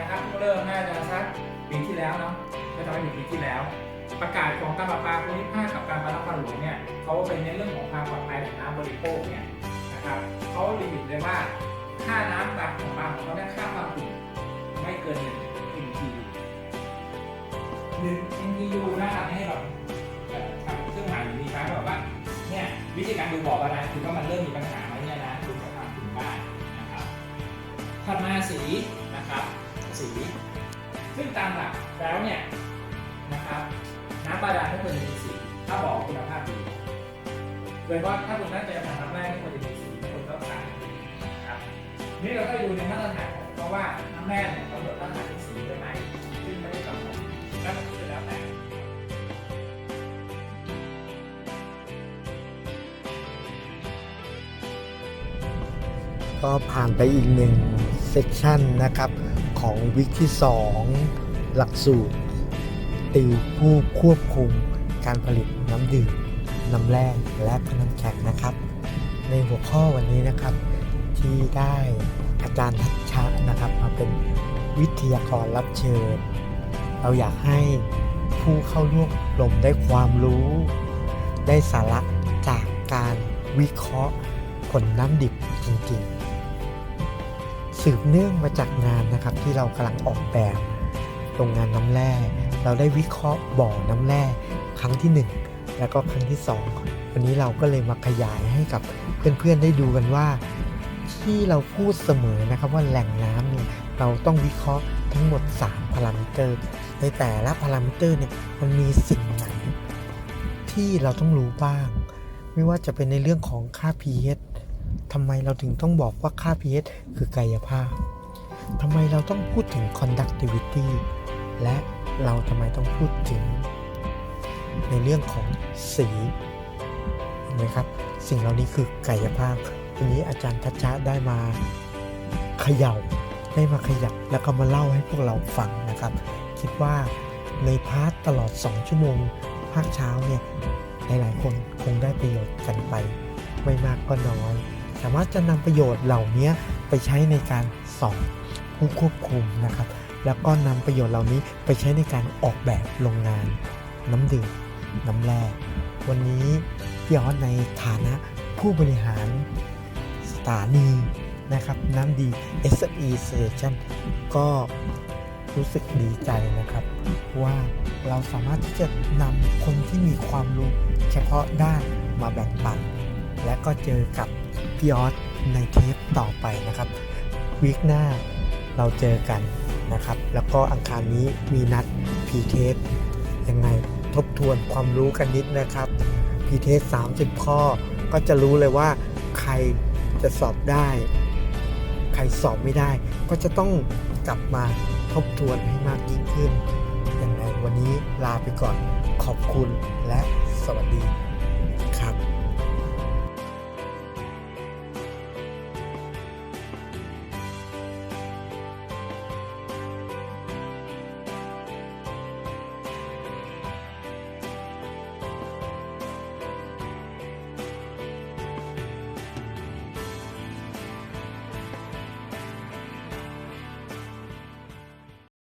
นะครับเพิ่งเริ่มน่าจะสักปีที่แล้วเนาะไม่ทำให้ถึงปีที่แล้ว ประกาศของการประปาภูมิภาคกับการปาปาหลวงเนี่ยเขาเป็นในเรื่องของความปลอดภัยของน้ำบริโภคเนี่ยนะครับเขาลิมิตเลยว่าค่าน้ำแบบของปาของเขาเนี่ยค่าความถี่ไม่เกินหนึ่ง MTU หนึ่ง MTU นะครับให้แบบเอ่อทำเครื่องหมายอยู่ดีครับแบบว่าเนี่ยวิธีการดูบ่อบาดาลคือว่ามันเริ่มมีปัญหาไหมเนี่ยนะดูจากความถี่บ้านนะครับถัดมาสีนะครับ สี ซึ่งตามหลักแล้วเนี่ยนะครับน้ำบาดาลไม่ควรจะมีสี ถ้าบอกคุณภาพดีโดยเฉพาถ้าคุณตั้งใจะทำน้ำแร่ไม่ควรจะมีสีไม่ควรต้องการนะครับนี่เราก็ดูในมาตรฐานของเพราะว่าน้ำแร่เนี่ยกำหนดมาตรฐานเป็นสีได้ไหมซึ่งไม่ได้กำหนดแล้วมันก็จะแล้วแต่ก็ผ่านไปอีกหนึ่งเซกชันนะครับ ของวิกที่ 2 หลักสูตร ติวผู้ควบคุมการผลิตน้ำดื่มน้ำแร่และก็น้ำแข็งนะครับ ในหัวข้อวันนี้นะครับ ที่ได้อาจารย์ทัชชะนะครับ มาเป็นวิทยากรรับเชิญ เราอยากให้ผู้เข้าร่วมอบรมได้ความรู้ ได้สาระจากการวิเคราะห์ผลน้ำดิบจริงๆ สืบเนื่องมาจากงานนะครับที่เรากำลังออกแบบโรงงานน้ำแร่ เราได้วิเคราะห์บ่อน้ำแร่ครั้งที่ 1 แล้วก็ครั้งที่ 2 วันนี้เราก็เลยมาขยายให้กับเพื่อนๆได้ดูกันว่า ที่เราพูดเสมอนะครับว่าแหล่งน้ำเนี่ยเราต้องวิเคราะห์ทั้งหมด 3 พารามิเตอร์ ในแต่ละพารามิเตอร์เนี่ยมันมีสิ่งไหนที่เราต้องรู้บ้าง ไม่ว่าจะเป็นในเรื่องของค่า pH ทำไมเราถึงต้องบอกว่าค่า pH คือกายภาพทำไมเราต้องพูดถึง conductivity และเราทำไมต้องพูดถึง ในเรื่องของสีเห็นไหมครับ สิ่งเหล่านี้คือกายภาพวันนี้อาจารย์ทัชชะได้มาเขย่าได้มาขยับแล้วก็มาเล่าให้พวกเราฟังนะครับ คิดว่าในพาร์ทตลอด 2 ชั่วโมงภาคเช้าเนี่ยหลายๆคนคงได้ประโยชน์กันไป ไม่มากก็น้อย สามารถจะนำประโยชน์เหล่านี้ไปใช้ในการสอบผู้ควบคุมนะครับ แล้วก็นำประโยชน์เหล่านี้ไปใช้ในการออกแบบโรงงาน น้ำดื่มน้ำแร่วันนี้พี่ออสในฐานะผู้บริหารสถานีนะครับน้ำดี SE Station ก็รู้สึกดีใจนะครับ ว่าเราสามารถที่จะนำคนที่มีความรู้เฉพาะด้านมาแบ่งปัน และก็เจอกับพี่ออสในเทปต่อไปนะครับวีคหน้าเราเจอกันนะครับ แล้วก็อังคารนี้มีนัดพีเทสยังไงทบทวนความรู้กันนิดนะครับพีเทส30 ข้อก็จะรู้เลยว่าใครจะสอบได้ ใครสอบไม่ได้ ก็จะต้องกลับมาทบทวนให้มากยิ่งขึ้นยังไงวันนี้ลาไปก่อนขอบคุณและสวัสดี